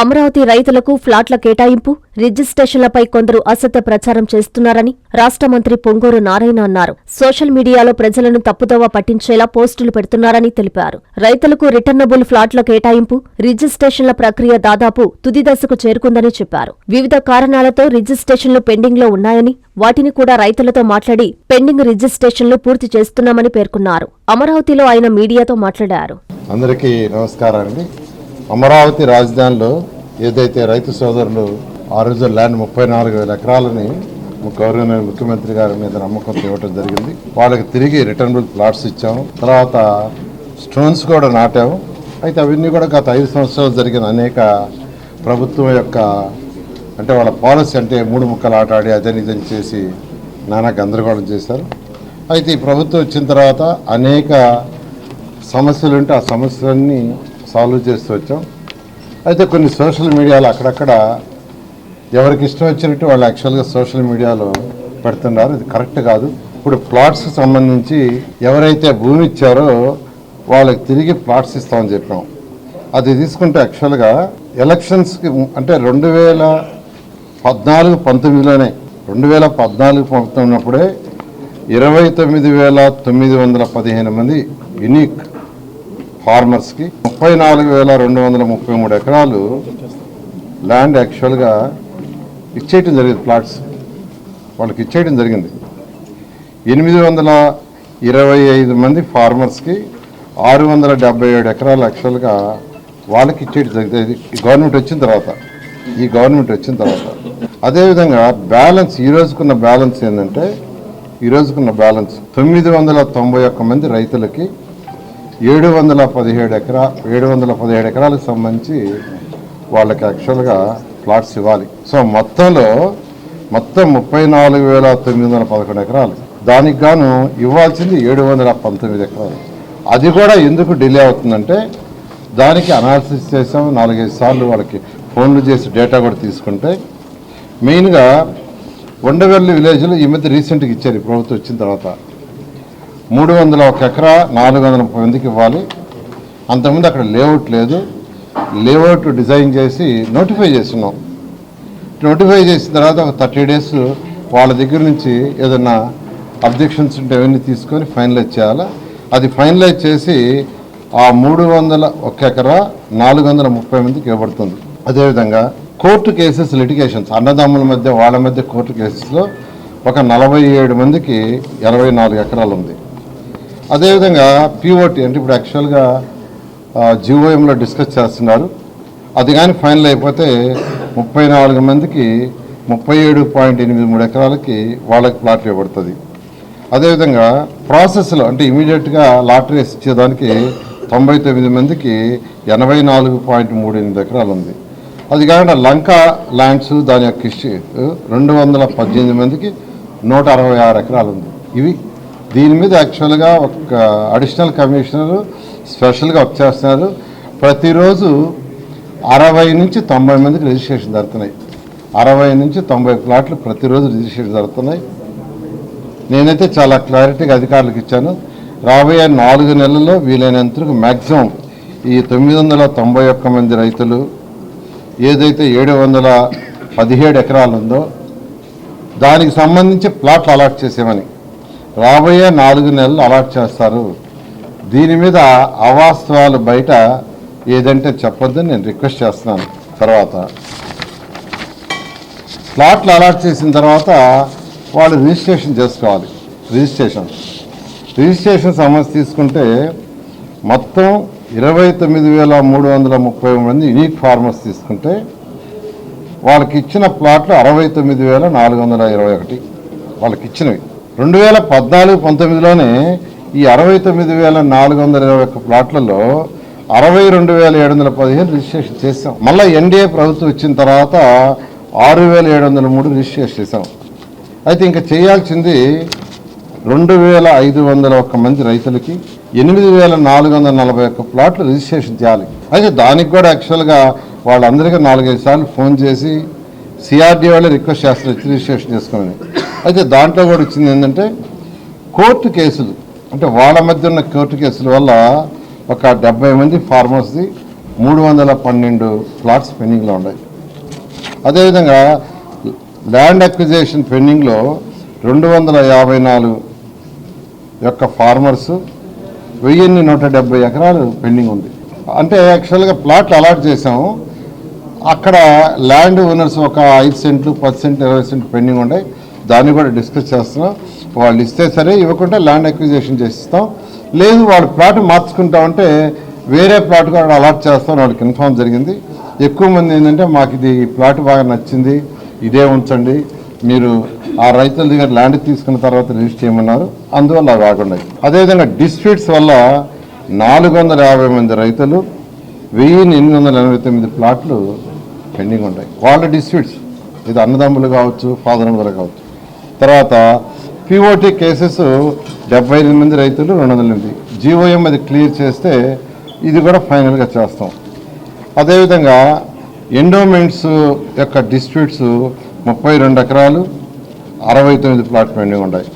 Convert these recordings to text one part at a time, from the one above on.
అమరావతి రైతులకు ఫ్లాట్ల కేటాయింపు రిజిస్ట్రేషన్లపై కొందరు అసత్య ప్రచారం చేస్తున్నారని రాష్ట్ర మంత్రి పొంగూరు నారాయణ అన్నారు. సోషల్ మీడియాలో ప్రజలను తప్పుదోవ పట్టించేలా పోస్టులు పెడుతున్నారని తెలిపారు. రైతులకు రిటర్నబుల్ ఫ్లాట్ల కేటాయింపు రిజిస్ట్రేషన్ల ప్రక్రియ దాదాపు తుది దశకు చేరుకుందని చెప్పారు. వివిధ కారణాలతో రిజిస్ట్రేషన్లు పెండింగ్లో ఉన్నాయని వాటిని కూడా రైతులతో మాట్లాడి పెండింగ్ రిజిస్ట్రేషన్లు పూర్తి చేస్తున్నామని పేర్కొన్నారు. అమరావతిలో ఆయన మీడియాతో మాట్లాడారు. అందరికీ నమస్కారం అండి అమరావతి రాజధానిలో ఏదైతే రైతు సోదరులు ఆ రోజు ల్యాండ్ ముప్పై నాలుగు వేల ఎకరాలని గౌరవ ముఖ్యమంత్రి గారి మీద నమ్మకం ఇవ్వటం జరిగింది. వాళ్ళకి తిరిగి రిటర్నబుల్ ప్లాట్స్ ఇచ్చాము. తర్వాత స్టోన్స్ కూడా నాటాము. అయితే అవన్నీ కూడా గత ఐదు సంవత్సరాలు జరిగిన అనేక ప్రభుత్వం యొక్క అంటే వాళ్ళ పాలసీ అంటే మూడు ముక్కలు ఆట ఆడి అదని ఇదని చేసి నానా గందరగోళం చేశారు. అయితే ఈ ప్రభుత్వం వచ్చిన తర్వాత అనేక సమస్యలు ఉంటే ఆ సమస్యలన్నీ సాల్వ్ చేస్తూ వచ్చాం. అయితే కొన్ని సోషల్ మీడియాలో అక్కడక్కడ ఎవరికి ఇష్టం వచ్చినట్టు వాళ్ళు యాక్చువల్గా సోషల్ మీడియాలో పెడుతున్నారు. ఇది కరెక్ట్ కాదు. ఇప్పుడు ప్లాట్స్కి సంబంధించి ఎవరైతే భూమి ఇచ్చారో వాళ్ళకి తిరిగి ప్లాట్స్ ఇస్తామని చెప్పాం. అది తీసుకుంటే యాక్చువల్గా ఎలక్షన్స్కి అంటే రెండు వేల పద్నాలుగు పంతొమ్మిదిలోనే రెండు వేల పద్నాలుగు పంతొమ్మిదినప్పుడే ఇరవై తొమ్మిది వేల తొమ్మిది వందల పదిహేను మంది యునిక్ ఫార్మర్స్కి ముప్పై నాలుగు వేల రెండు వందల ముప్పై మూడు ఎకరాలు ల్యాండ్ యాక్చువల్గా ఇచ్చేయటం జరిగింది ప్లాట్స్. వాళ్ళకి ఇచ్చేయటం జరిగింది. ఎనిమిది వందల ఇరవై ఐదు మంది ఫార్మర్స్కి ఆరు వందల డెబ్బై ఏడు ఎకరాలు యాక్చువల్గా వాళ్ళకి ఇచ్చేయటం జరిగింది. ఈ గవర్నమెంట్ వచ్చిన తర్వాత ఈ గవర్నమెంట్ వచ్చిన తర్వాత. అదేవిధంగా బ్యాలెన్స్ ఈ రోజుకున్న బ్యాలెన్స్ ఏంటంటే ఈ రోజుకున్న బ్యాలెన్స్ తొమ్మిది వందల తొంభై ఒక్క మంది రైతులకి ఏడు వందల పదిహేడు ఎకరా ఏడు వందల పదిహేడు ఎకరాలకు సంబంధించి వాళ్ళకి యాక్చువల్గా ప్లాట్స్ ఇవ్వాలి. సో మొత్తంలో మొత్తం ముప్పై నాలుగు వేల తొమ్మిది వందల పదకొండు ఎకరాలు. దానికి గాను ఇవ్వాల్సింది ఏడు వందల పంతొమ్మిది ఎకరాలు. అది కూడా ఎందుకు డిలే అవుతుందంటే దానికి అనాలిసిస్ చేసాం నాలుగైదు సార్లు వాళ్ళకి ఫోన్లు చేసి డేటా కూడా తీసుకుంటే మెయిన్గా ఉండవెల్లి విలేజ్లో ఈ మధ్య రీసెంట్గా ఇచ్చారు ప్రభుత్వం వచ్చిన తర్వాత. మూడు వందల ఒక ఎకరా నాలుగు వందల ముప్పై మందికి ఇవ్వాలి. అంతకుముందు అక్కడ లేఅవుట్ లేదు. లేఅవుట్ డిజైన్ చేసి నోటిఫై చేస్తున్నాం. నోటిఫై చేసిన తర్వాత ఒక థర్టీ డేస్ వాళ్ళ దగ్గర నుంచి ఏదైనా అబ్జెక్షన్స్ ఉంటే అవన్నీ తీసుకొని ఫైనలైజ్ చేయాలి? అది ఫైనలైజ్ చేసి ఆ మూడు వందల ఒక ఎకరా నాలుగు వందల ముప్పై మందికి ఇవ్వబడుతుంది. అదేవిధంగా కోర్టు కేసెస్ లిటిగేషన్స్ అన్నదమ్ముల మధ్య వాళ్ళ మధ్య కోర్టు కేసెస్లో ఒక నలభై ఏడు మందికి ఎనభై నాలుగు ఎకరాలు ఉంది అదేవిధంగా పీఓటీ అంటే ఇప్పుడు యాక్చువల్గా జిఓఎంలో డిస్కస్ చేస్తున్నారు. అది కానీ ఫైనల్ అయిపోతే ముప్పై నాలుగు మందికి ముప్పై ఏడు పాయింట్ ఎనిమిది మూడు ఎకరాలకి వాళ్ళకి ప్లాట్లు ఇవ్వబడుతుంది. అదేవిధంగా ప్రాసెస్లో అంటే ఇమీడియట్గా లాటరీస్ ఇచ్చేదానికి తొంభై తొమ్మిది మందికి ఎనభై నాలుగు పాయింట్ మూడు ఎనిమిది ఎకరాలు ఉంది అది కాకుండా లంక ల్యాండ్స్ దాని యొక్క ఇష్యూ రెండు వందల పద్దెనిమిది మందికి నూట అరవై ఆరు ఎకరాలు ఉంది ఇవి దీని మీద యాక్చువల్గా ఒక అడిషనల్ కమిషనర్ స్పెషల్గా వర్క్ చేస్తున్నారు. ప్రతిరోజు అరవై నుంచి తొంభై మందికి రిజిస్ట్రేషన్ జరుగుతున్నాయి. అరవై నుంచి తొంభై ప్లాట్లు ప్రతిరోజు రిజిస్ట్రేషన్ జరుగుతున్నాయి. నేనైతే చాలా క్లారిటీగా అధికారులకు ఇచ్చాను. రాబోయే నాలుగు నెలల్లో వీలైనంతకు మ్యాక్సిమం ఈ తొమ్మిది వందల తొంభై ఒక్క మంది రైతులు ఏదైతే ఏడు వందల పదిహేడు ఎకరాలు ఉందో దానికి సంబంధించి ప్లాట్లు అలాట్ చేసామని రాబోయే నాలుగు నెలలు అలాట్ చేస్తారు. దీని మీద అవాస్తవాలు బయట ఏదంటే చెప్పొద్దని నేను రిక్వెస్ట్ చేస్తున్నాను. తర్వాత ప్లాట్లు అలాట్ చేసిన తర్వాత వాళ్ళు రిజిస్ట్రేషన్ చేసుకోవాలి. రిజిస్ట్రేషన్. రిజిస్ట్రేషన్ సమస్య తీసుకుంటే మొత్తం ఇరవై తొమ్మిది వేల మూడు వందల ముప్పై మంది యూనిక్ ఫార్మర్స్ తీసుకుంటే వాళ్ళకి ఇచ్చిన ప్లాట్లు అరవై తొమ్మిది వేల నాలుగు వందల ఇరవై ఒకటి. వాళ్ళకి ఇచ్చినవి. రెండు వేల పద్నాలుగు పంతొమ్మిదిలోనే ఈ అరవై తొమ్మిది వేల నాలుగు వందల ఇరవై ఒక్క ప్లాట్లలో అరవై రెండు వేల ఏడు వందల పదిహేను రిజిస్ట్రేషన్ చేసాం మళ్ళీ ఎన్డీఏ ప్రభుత్వం వచ్చిన తర్వాత ఆరు వేల ఏడు వందల మూడు రిజిస్ట్రేషన్ చేసాం అయితే ఇంకా చేయాల్సింది రెండు వేల ఐదు వందల ఒక్క మంది రైతులకి ఎనిమిది వేల నాలుగు వందల నలభై ఒక్క ప్లాట్లు రిజిస్ట్రేషన్ చేయాలి. అయితే దానికి కూడా యాక్చువల్గా వాళ్ళందరికీ నాలుగైదు సార్లు ఫోన్ చేసి సిఆర్డీ వాళ్ళే రిక్వెస్ట్ చేస్తారు రిజిస్ట్రేషన్ చేసుకోమని. అయితే దాంట్లో కూడా వచ్చింది ఏంటంటే కోర్టు కేసులు అంటే వాళ్ళ మధ్య ఉన్న కోర్టు కేసుల వల్ల ఒక డెబ్బై మంది ఫార్మర్స్ది మూడు వందల పన్నెండు ప్లాట్స్ పెండింగ్లో ఉన్నాయి. అదేవిధంగా ల్యాండ్ అక్విజేషన్ పెండింగ్లో రెండు వందల యాభై నాలుగు యొక్క ఫార్మర్స్ వెయ్యిన్ని నూట డెబ్బై ఎకరాలు పెండింగ్ ఉంది. అంటే యాక్చువల్గా ప్లాట్లు అలాట్ చేసాము అక్కడ ల్యాండ్ ఓనర్స్ ఒక ఐదు సెంట్లు పది సెంట్లు ఇరవై సెంట్లు పెండింగ్ ఉన్నాయి. దాన్ని కూడా డిస్కస్ చేస్తున్నాం. వాళ్ళు ఇస్తే సరే ఇవ్వకుండా ల్యాండ్ అక్విజిషన్ చేసిస్తాం. లేదు వాళ్ళు ప్లాట్ మార్చుకుంటామంటే వేరే ప్లాట్ కూడా అలాట్ చేస్తాం వాళ్ళకి ఇన్ఫార్మ్ జరిగింది. ఎక్కువ మంది ఏంటంటే మాకు ఇది ఈ ప్లాట్ బాగా నచ్చింది ఇదే ఉంచండి. మీరు ఆ రైతుల దగ్గర ల్యాండ్ తీసుకున్న తర్వాత రిజిస్టర్ చేయమన్నారు. అందువల్ల అవి ఆగున్నాయి అదేవిధంగా డిస్ప్యూట్స్ వల్ల నాలుగు వందల యాభై మంది రైతులు వెయ్యి ఎనిమిది వందల ఎనభై తొమ్మిది ప్లాట్లు పెండింగ్ ఉంటాయి. వాళ్ళ డిస్ప్యూట్స్ ఇది అన్నదమ్ములు కావచ్చు ఫాదర్ కావచ్చు. తర్వాత పిఓటి కేసెస్ డెబ్బై ఎనిమిది మంది రైతులు రెండు వందల ఎనిమిది. జీఓఎం అది క్లియర్ చేస్తే ఇది కూడా ఫైనల్గా చేస్తాం. అదేవిధంగా ఎండోమెంట్స్ యొక్క డిస్ప్యూట్స్ ముప్పై రెండు ఎకరాలు అరవై తొమ్మిది ప్లాట్ పెండింగ్ ఉన్నాయి.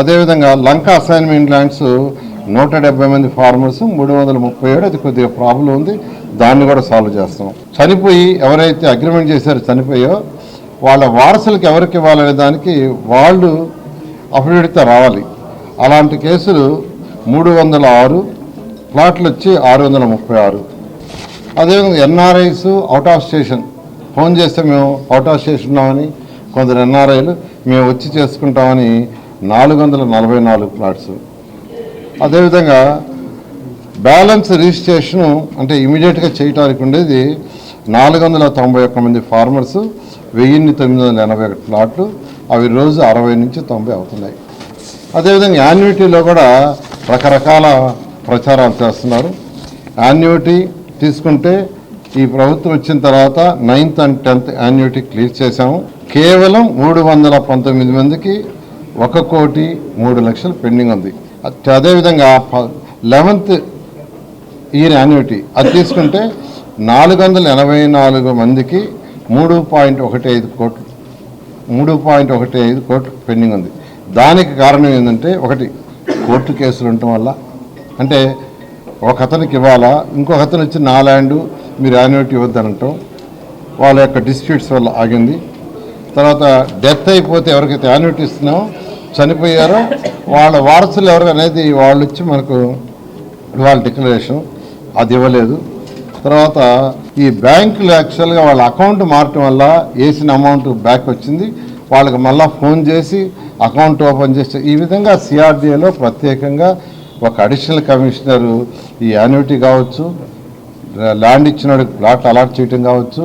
అదేవిధంగా లంక అసైన్మెంట్ ల్యాండ్స్ నూట డెబ్బై మంది ఫార్మర్స్ మూడు వందల ముప్పై ఏడు అది కొద్దిగా ప్రాబ్లం ఉంది. దాన్ని కూడా సాల్వ్ చేస్తాం. చనిపోయి ఎవరైతే అగ్రిమెంట్ చేశారో చనిపోయో వాళ్ళ వారసులకు ఎవరికి ఇవ్వాలనే దానికి వాళ్ళు అఫిడవిట్తో రావాలి. అలాంటి కేసులు మూడు వందల ఆరు ప్లాట్లు వచ్చి ఆరు వందల ముప్పై ఆరు. అదేవిధంగా NRIs out of station phone చేస్తే మేము అవుట్ ఆఫ్ స్టేషన్ ఉన్నామని కొందరు ఎన్ఆర్ఐలు మేము వచ్చి చేసుకుంటామని నాలుగు వందల నలభై నాలుగు ప్లాట్స్. అదేవిధంగా బ్యాలెన్స్ రిజిస్ట్రేషను అంటే ఇమీడియట్గా చేయటానికి ఉండేది నాలుగు వందల తొంభై ఒక్క మంది ఫార్మర్సు వెయ్యిన్ని తొమ్మిది వందల ఎనభై ఒకటి ప్లాట్లు అవి రోజు అరవై నుంచి తొంభై అవుతున్నాయి. అదేవిధంగా యాన్యుటీలో కూడా రకరకాల ప్రచారాలు చేస్తున్నారు. యాన్యుటీ తీసుకుంటే ఈ ప్రభుత్వం వచ్చిన తర్వాత ninth and tenth annuity clear చేశాము. కేవలం మూడు వందల పంతొమ్మిది మందికి ఒక కోటి మూడు లక్షలు పెండింగ్ ఉంది. అదేవిధంగా లెవెన్త్ ఇయర్ యాన్యుటీ అది తీసుకుంటే నాలుగు వందల ఎనభై నాలుగు మందికి మూడు పాయింట్ ఒకటి ఐదు కోట్లు. మూడు పాయింట్ ఒకటి ఐదు కోట్లు పెండింగ్ ఉంది. దానికి కారణం ఏంటంటే ఒకటి కోర్టు కేసులు ఉండటం వల్ల. అంటే ఒక అతనికి ఇవ్వాలా ఇంకొక అతను వచ్చి నా ల్యాండ్ మీరు యాన్యుటీ ఇవ్వద్దనటం. వాళ్ళ యొక్క డిస్ప్యూట్స్ వల్ల ఆగింది. తర్వాత డెత్ అయిపోతే ఎవరికైతే యాన్యుటీ ఇస్తున్నామో చనిపోయారో వాళ్ళ వారసులు ఎవరు అనేది వాళ్ళు వచ్చి మనకు వాళ్ళ డిక్లరేషన్. అది ఇవ్వలేదు. తర్వాత ఈ బ్యాంకులు యాక్చువల్గా వాళ్ళ అకౌంట్ మారటం వల్ల వేసిన అమౌంట్ బ్యాక్ వచ్చింది. వాళ్ళకి మళ్ళీ ఫోన్ చేసి అకౌంట్ ఓపెన్ చేస్తే ఈ విధంగా సిఆర్డీఏలో ప్రత్యేకంగా ఒక అడిషనల్ కమిషనరు ఈ యాన్యుటీ కావచ్చు ల్యాండ్ ఇచ్చినోడికి ప్లాట్ అలాట్ చేయటం కావచ్చు